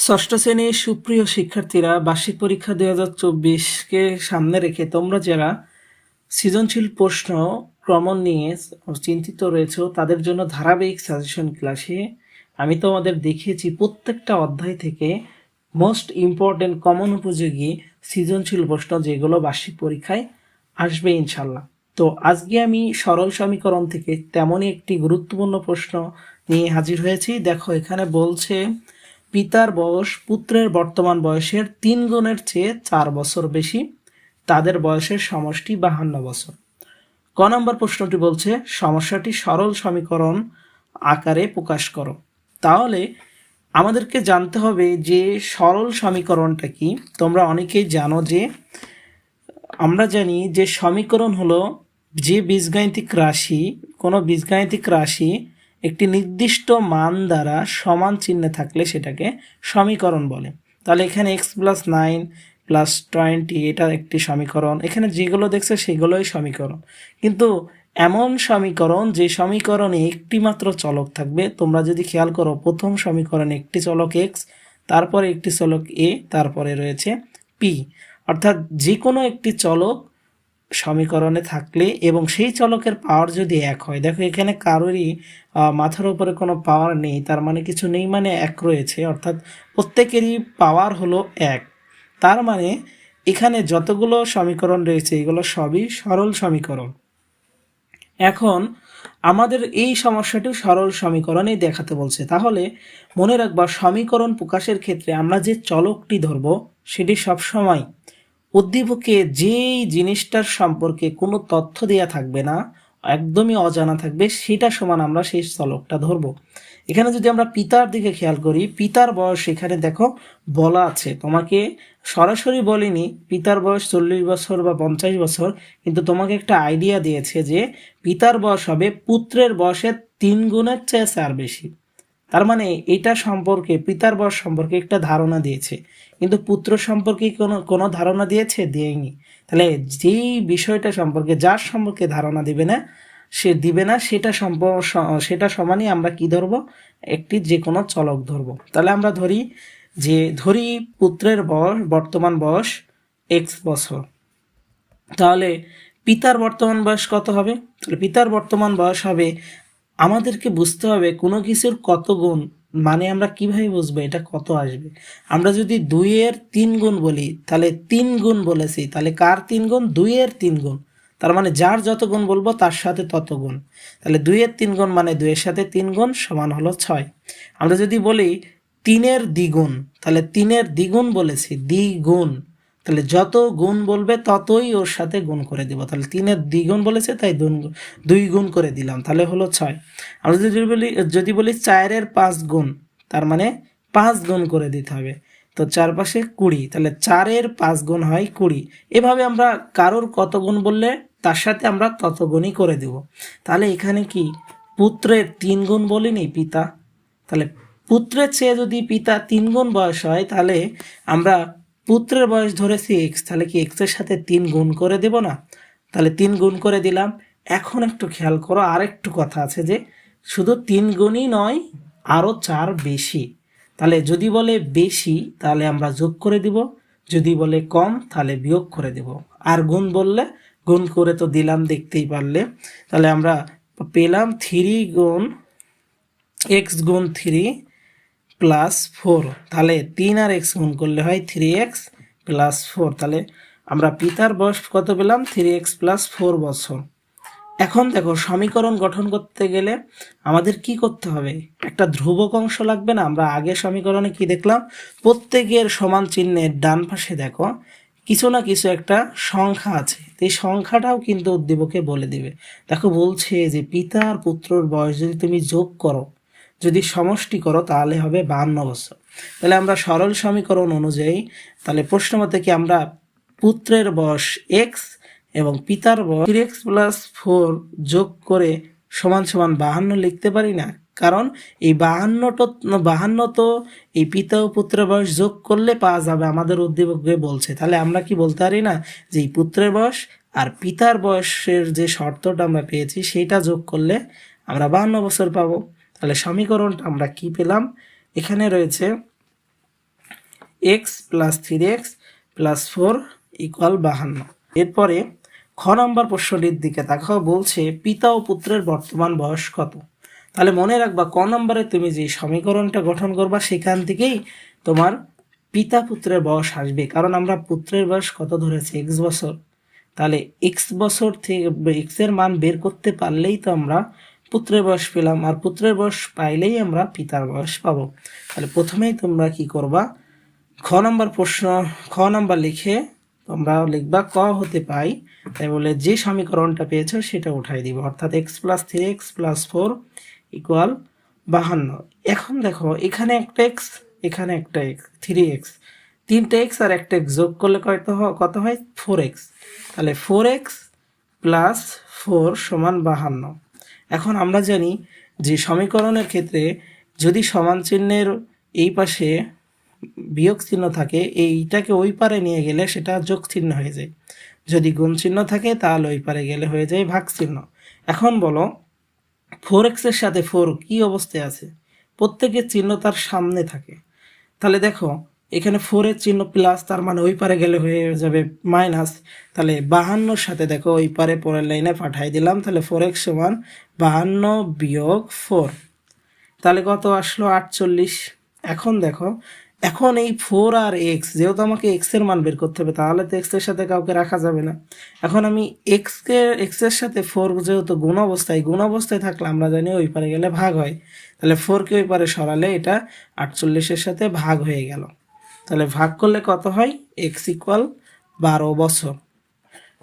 ষষ্ঠ শ্রেণির সুপ্রিয় শিক্ষার্থীরা বার্ষিক পরীক্ষা দুই হাজার চব্বিশকে সামনে রেখে তোমরা যারা সৃজনশীল প্রশ্ন ক্রমণ নিয়ে চিন্তিত রয়েছে, তাদের জন্য ধারাবাহিক সাজেশন ক্লাসে আমি তোমাদের দেখিয়েছি প্রত্যেকটা অধ্যায় থেকে মোস্ট ইম্পর্টেন্ট কমন উপযোগী সৃজনশীল প্রশ্ন যেগুলো বার্ষিক পরীক্ষায় আসবে ইনশাল্লাহ তো আজকে আমি সরল সমীকরণ থেকে তেমনই একটি গুরুত্বপূর্ণ প্রশ্ন নিয়ে হাজির হয়েছি। দেখো এখানে বলছে পিতার বয়স পুত্রের বর্তমান বয়সের তিন গুণের চেয়ে চার বছর বেশি, তাদের বয়সের সমষ্টি বাহান্ন বছর। ক নম্বর প্রশ্নটি বলছে, সমস্যাটি সরল সমীকরণ আকারে প্রকাশ করো। তাহলে আমাদেরকে জানতে হবে যে সরল সমীকরণটা কি। তোমরা অনেকেই জানো যে, আমরা জানি যে সমীকরণ হলো যে বীজগাণিতিক রাশি, কোনো বীজগাণিতিক রাশি একটি নির্দিষ্ট মান দ্বারা সমান চিহ্নে থাকলে সেটাকে সমীকরণ বলে। তাহলে এখানে x plus nine plus twenty এটা একটি সমীকরণ। এখানে যেগুলো দেখছে সেগুলোই সমীকরণ। কিন্তু এমন সমীকরণ যে সমীকরণে একটি মাত্র চলক থাকবে। তোমরা যদি খেয়াল করো, প্রথম সমীকরণে একটি চলক এক্স তারপরে একটি চলক এ তারপরে রয়েছে পি অর্থাৎ যে কোনো একটি চলক সমীকরণে থাকলে এবং সেই চলকের পাওয়ার যদি এক হয়, দেখো এখানে কারোরই মাথার উপরে কোনো পাওয়ার নেই, তার মানে কিছু নেই মানে এক রয়েছে, অর্থাৎ প্রত্যেকেরই পাওয়ার হলো এক। তার মানে এখানে যতগুলো সমীকরণ রয়েছে, এগুলো সবই সরল সমীকরণ। এখন আমাদের এই সমস্যাটি সরল সমীকরণেই দেখাতে বলছে। তাহলে মনে রাখবা, সমীকরণ প্রকাশের ক্ষেত্রে আমরা যে চলকটি ধরব, সেটি সবসময় উদ্দীপকে যেই জিনিসটার সম্পর্কে কোনো তথ্য দেওয়া থাকবে না, একদমই অজানা থাকবে, সেটা সমান আমরা সেই চলকটা ধরব। এখানে যদি আমরা পিতার দিকে খেয়াল করি, পিতার বয়স এখানে দেখো বলা আছে। তোমাকে সরাসরি বলিনি, পিতার বয়স চল্লিশ বছর বা পঞ্চাশ বছর, কিন্তু তোমাকে একটা আইডিয়া দিয়েছে যে পিতার বয়স হবে পুত্রের বয়সের তিন গুণের চেয়ে চার বেশি। তার মানে এটা সম্পর্কে, পিতার বয়স সম্পর্কে একটা ধারণা দিয়েছে। কিন্তু পুত্র সম্পর্কে কোনো কোনো ধারণা দিয়েছে? দেয়নি তাহলে যেই বিষয়টা সম্পর্কে, যার সম্পর্কে ধারণা দিবে না, সে দিবে না, সেটা সম্প সেটা সমানই আমরা কি ধরবো? একটি যে কোনো চলক ধরবো। তাহলে আমরা ধরি যে, ধরি পুত্রের বয়স, বর্তমান বয়স এক্স বছর। তাহলে পিতার বর্তমান বয়স কত হবে? তাহলে পিতার বর্তমান বয়স হবে, আমাদেরকে বুঝতে হবে কোনো কিছুর কত গুণ মানে আমরা কীভাবে বুঝব এটা কত আসবে? আমরা যদি দুইয়ের তিন গুণ বলি, তাহলে তিন গুণ বলেছি, তাহলে কার তিন গুণ? দুইয়ের তিন গুণ। তার মানে যার যত গুণ বলব, তার সাথে তত গুণ। তাহলে দুইয়ের তিন গুণ মানে দুইয়ের সাথে তিন গুণ সমান হলো ছয়। আমরা যদি বলি তিনের দ্বিগুণ, তাহলে তিনের দ্বিগুণ বলেছি, দ্বিগুণ। তাহলে যত গুণ বলবে ততই ওর সাথে গুণ করে দিব। তাহলে তিনের দ্বিগুণ বলেছে, তাই দুই গুণ করে দিলাম। তাহলে হলো ছয়। আমরা যদি বলি যদি বলি চারের পাঁচ গুণ, তার মানে পাঁচ গুণ করে দিতে হবে। তো চারপাশে কুড়ি, তাহলে চারের পাঁচ গুণ হয় কুড়ি। এভাবে আমরা কারোর কত গুণ বললে তার সাথে আমরা তত গুণই করে দেব। তাহলে এখানে কি? পুত্রের তিন গুণ বলিনি পিতা। তাহলে পুত্রের চেয়ে যদি পিতা তিন গুণ বয়স হয়, তাহলে আমরা পুত্রের বয়স ধরেছি, এক্স, তাহলে কি এক্সের সাথে তিন গুণ করে দেব না? তাহলে তিন গুণ করে দিলাম। এখন একটু খেয়াল করো, আরেকটু কথা আছে যে শুধু তিন গুণই নয় আরও চার বেশি। তাহলে যদি বলে বেশি, তাহলে আমরা যোগ করে দিব। যদি বলে কম, তাহলে বিয়োগ করে দেব। আর গুণ বললে, গুণ করে তো দিলাম, দেখতেই পারলে। তাহলে আমরা পেলাম থ্রি গুণ, এক্স গুণ থ্রি প্লাস ফোর তাহলে তিন আর এক্স গুণ করলে হয় থ্রি এক্স প্লাস ফোর তাহলে আমরা পিতার বয়স কত পেলাম? থ্রি এক্স প্লাস ফোর বছর। এখন দেখো, সমীকরণ গঠন করতে গেলে আমাদের কি করতে হবে? একটা ধ্রুবক অংশ লাগবে না, আমরা আগে সমীকরণে কি দেখলাম? প্রত্যেকের সমান চিহ্নের ডান পাশে দেখো, কিছু না কিছু একটা সংখ্যা আছে। এই সংখ্যাটাও কিন্তু উদ্দীপকে বলে দিবে। দেখো বলছে যে পিতা আর পুত্রর বয়স যদি তুমি যোগ করো যদি সমষ্টি করো, তাহলে হবে বাহান্ন বছর। তাহলে আমরা সরল সমীকরণ অনুযায়ী, তাহলে প্রশ্ন মতে কি আমরা পুত্রের বয়স এক্স এবং পিতার বয়স থ্রি এক্স প্লাস ফোর যোগ করে সমান সমান বাহান্ন লিখতে পারি না? কারণ এই বাহান্নটা বাহান্ন তো এই পিতা ও পুত্রের বয়স যোগ করলে পাওয়া যাবে আমাদের উদ্দীপকে বলছে। তাহলে আমরা কি বলতে পারি না যে এই পুত্রের বয়স আর পিতার বয়সের যে শর্তটা আমরা পেয়েছি সেইটা যোগ করলে আমরা বাহান্ন বছর পাবো। তাহলে সমীকরণটা আমরা কি পেলাম? এখানে রয়েছে x plus three x plus four equal বাহান্ন। এরপরে খ নম্বর প্রশ্নটির দিকে তাকাও, বলছে পিতা ও পুত্রের বর্তমান বয়স কত? তাহলে মনে রাখবা, ক নম্বরে তুমি যে সমীকরণটা গঠন করবা, সেখান থেকেই তোমার পিতা পুত্রের বয়স আসবে। কারণ আমরা পুত্রের বয়স কত ধরেছি? এক্স বছর। তাহলে এক্স বছর থেকে এক্সের মান বের করতে পারলেই তো আমরা পুত্রের বয়স পেলাম, আর পুত্রের বয়স পাইলেই আমরা পিতার বয়স পাবো। তাহলে প্রথমেই তোমরা কি করবা? খ নম্বর প্রশ্ন, খ নম্বর লিখে তোমরা লিখবা, ক হতে পাই, তাই বলে যে সমীকরণটা পেয়েছ সেটা উঠাই দিব। অর্থাৎ x plus three x plus four equal বাহান্ন। এখন দেখো, এখানে একটা এক্স এখানে একটা এক্স থ্রি এক্স তিনটে এক্স আর একটা এক্স যোগ করলে কত কত হয়? ফোর এক্স তাহলে ফোর এক্স প্লাস ফোর সমান বাহান্ন। এখন আমরা জানি যে সমীকরণের ক্ষেত্রে যদি সমান চিহ্নের এই পাশে বিয়োগ চিহ্ন থাকে, এইটাকে ওই পারে নিয়ে গেলে সেটা যোগ চিহ্ন হয়ে যায়। যদি গুণ চিহ্ন থাকে, তাহলে ওই পারে গেলে হয়ে যায় ভাগ চিহ্ন। এখন বলো ফোর এক্সের সাথে ফোর কি অবস্থায় আছে? প্রত্যেকের চিহ্ন তার সামনে থাকে। তাহলে দেখো এখানে ফোরের চিহ্ন প্লাস তার মানে ওই পারে গেলে হয়ে যাবে মাইনাস তাহলে বাহান্নর সাথে দেখো ওই পারে পরের লাইনে পাঠাই দিলাম, তাহলে ফোর এক্স সমান বাহান্ন বিয়োগ ফোর তাহলে কত আসলো? আটচল্লিশ। এখন দেখো, এখন এই ফোর আর এক্স যেহেতু আমাকে এক্সের মান বের করতে হবে, তাহলে তো এক্সের সাথে কাউকে রাখা যাবে না। এখন আমি এক্স এক্সের সাথে ফোর যেহেতু গুণ অবস্থায় গুণ অবস্থায় থাকলে আমরা জানি ওই পারে গেলে ভাগ হয়। তাহলে ফোরকে ওই পারে সরালে এটা আটচল্লিশের সাথে ভাগ হয়ে গেল। তাহলে ভাগ করলে কত হয়? এক্স ইকুয়াল বারো বছর।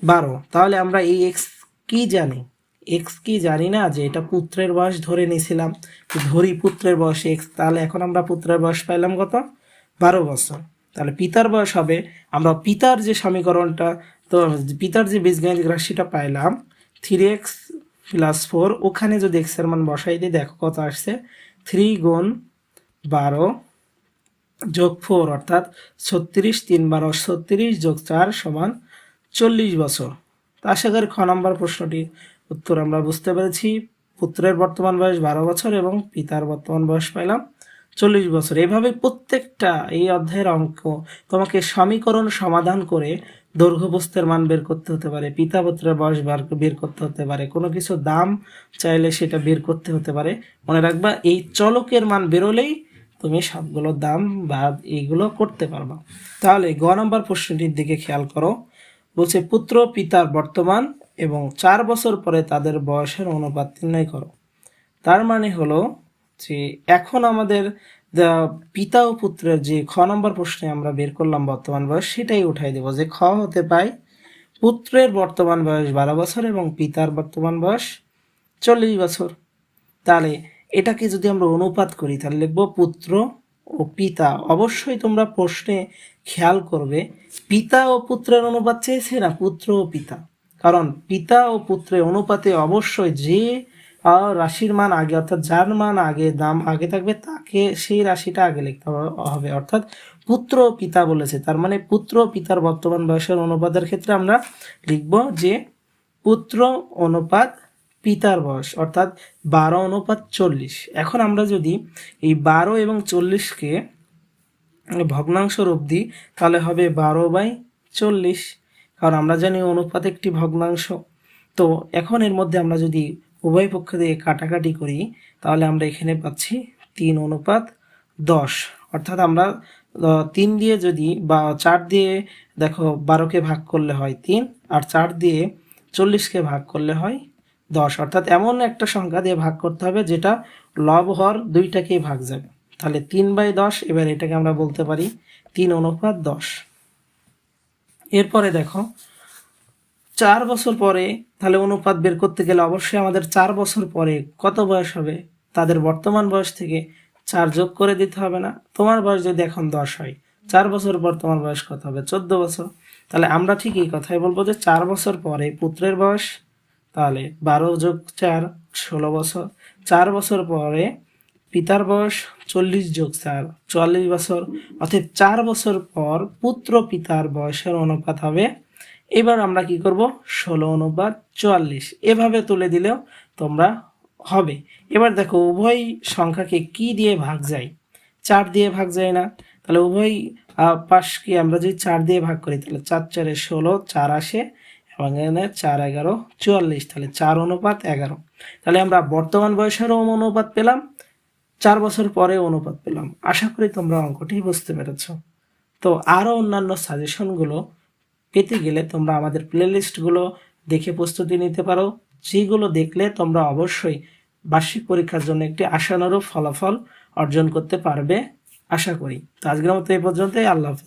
বারো। তাহলে আমরা এই এক্স কি জানি? এক্স কি জানি না যে এটা পুত্রের বয়স ধরে নিয়েছিলাম। ধরি পুত্রের বয়স এক্স তাহলে এখন আমরা পুত্রের বয়স পাইলাম কত? বারো বছর। তাহলে পিতার বয়স হবে। আমরা পিতার যে সমীকরণটা, তো পিতার যে বীজগাণিতিক রাশিটা পাইলাম থ্রি এক্স প্লাস ফোর ওখানে যদি এক্সের মান বসাই দিই, দেখো কত আসছে? থ্রি গুণ বারো যোগ ফোর অর্থাৎ ছত্রিশ তিন বারো ছত্রিশ যোগ চার সমান চল্লিশ বছর। তো আশা করি খ নম্বর প্রশ্নটির উত্তর আমরা বুঝতে পেরেছি। পুত্রের বর্তমান বয়স বারো বছর এবং পিতার বর্তমান বয়স পাইলাম চল্লিশ বছর। এইভাবে প্রত্যেকটা এই অধ্যায়ের অঙ্ক তোমাকে সমীকরণ সমাধান করে দৈর্ঘ্য প্রস্থের মান বের করতে হতে পারে, পিতা পুত্রের বয়স বের করতে হতে পারে, কোনো কিছু দাম চাইলে সেটা বের করতে হতে পারে। মনে রাখবা, এই চলকের মান বেরোলেই তুমি সবগুলো দাম বা এইগুলো করতে পারবা। তাহলে গ নম্বর প্রশ্নটির দিকে খেয়াল করো। বলছে, পুত্র, পিতার বর্তমান এবং চার বছর পরে তাদের বয়সের অনুপাত নির্ণয় করো। তার মানে হলো যে এখন আমাদের পিতা ও পুত্রের যে খ নম্বর প্রশ্নে আমরা বের করলাম বর্তমান বয়স, সেটাই উঠাই দেব যে খ হতে পাই পুত্রের বর্তমান বয়স বারো বছর এবং পিতার বর্তমান বয়স চল্লিশ বছর। তাহলে এটাকে যদি আমরা অনুপাত করি, তাহলে লিখব পুত্র ও পিতা। অবশ্যই তোমরা প্রশ্নে খেয়াল করবে, পিতা ও পুত্রের অনুপাত চেয়েছে না পুত্র ও পিতা? কারণ পিতা ও পুত্রের অনুপাতে অবশ্যই যে রাশির মান আগে, অর্থাৎ যার মান আগে, দাম আগে থাকবে, তাকে সেই রাশিটা আগে লিখতে হবে- অর্থাৎ পুত্র ও পিতা বলেছে। তার মানে পুত্র ও পিতার বর্তমান বয়সের অনুপাতের ক্ষেত্রে আমরা লিখব যে, পুত্র অনুপাত পিতার বয়স, অর্থাৎ বারো অনুপাত চল্লিশ। এখন আমরা যদি এই বারো এবং চল্লিশকে ভগ্নাংশ রূপ দিই, তাহলে হবে বারো বাই চল্লিশ। কারণ আমরা জানি অনুপাত একটি ভগ্নাংশ। তো এখন এর মধ্যে আমরা যদি উভয় পক্ষ দিয়ে কাটাকাটি করি, তাহলে আমরা এখানে পাচ্ছি তিন অনুপাত দশ। অর্থাৎ আমরা তিন দিয়ে যদি বা চার দিয়ে দেখো বারোকে ভাগ করলে হয় তিন, আর চার দিয়ে চল্লিশকে ভাগ করলে হয় দশ। অর্থাৎ এমন একটা সংখ্যা দিয়ে ভাগ করতে হবে যেটা লব হর দুইটাকেই ভাগ যাবে। তাহলে তিন বাই দশ, এবার এটাকে আমরা বলতে পারি তিন অনুপাত দশ। এরপরে দেখো, চার বছর পরে তাহলে অনুপাত বের করতে গেলে অবশ্যই আমাদের চার বছর পরে কত বয়স হবে? তাদের বর্তমান বয়স থেকে চার যোগ করে দিতে হবে না। তোমার বয়স যদি এখন দশ হয়, চার বছর পর তোমার বয়স কত হবে? চোদ্দ বছর। তাহলে আমরা ঠিক এই কথাই বলব যে চার বছর পরে পুত্রের বয়স তাহলে বারো যোগ চার, ষোলো বছর। চার বছর পরে পিতার বয়স চল্লিশ যোগ চার, চুয়াল্লিশ বছর। অর্থাৎ চার বছর পর পুত্র পিতার বয়সের অনুপাত হবে, এবার আমরা কি করব? ষোলো অনুপাত চুয়াল্লিশ। এভাবে তুলে দিলেও তোমরা হবে। এবার দেখো, উভয় সংখ্যাকে কি দিয়ে ভাগ যায়? চার দিয়ে ভাগ যায় না। তাহলে উভয় পাশকে আমরা যদি চার দিয়ে ভাগ করি, তাহলে চার চারে ষোলো, চার আসে এবং এখানে চার এগারো, চুয়াল্লিশ, তাহলে চার অনুপাত এগারো। তাহলে আমরা বর্তমান বয়সেরও অনুপাত পেলাম, চার বছর পরে অনুপাত পেলাম। আশা করি তোমরা অঙ্কটি বুঝতে পেরেছ। তো আরও অন্যান্য সাজেশনগুলো পেতে গেলে তোমরা আমাদের প্লেলিস্টগুলো দেখে প্রস্তুতি নিতে পারো। যেগুলো দেখলে তোমরা অবশ্যই বার্ষিক পরীক্ষার জন্য একটি আশানুরূপ ফলাফল অর্জন করতে পারবে, আশা করি। তো আজকের মতো এই পর্যন্তই, আল্লাহ হাফেজ।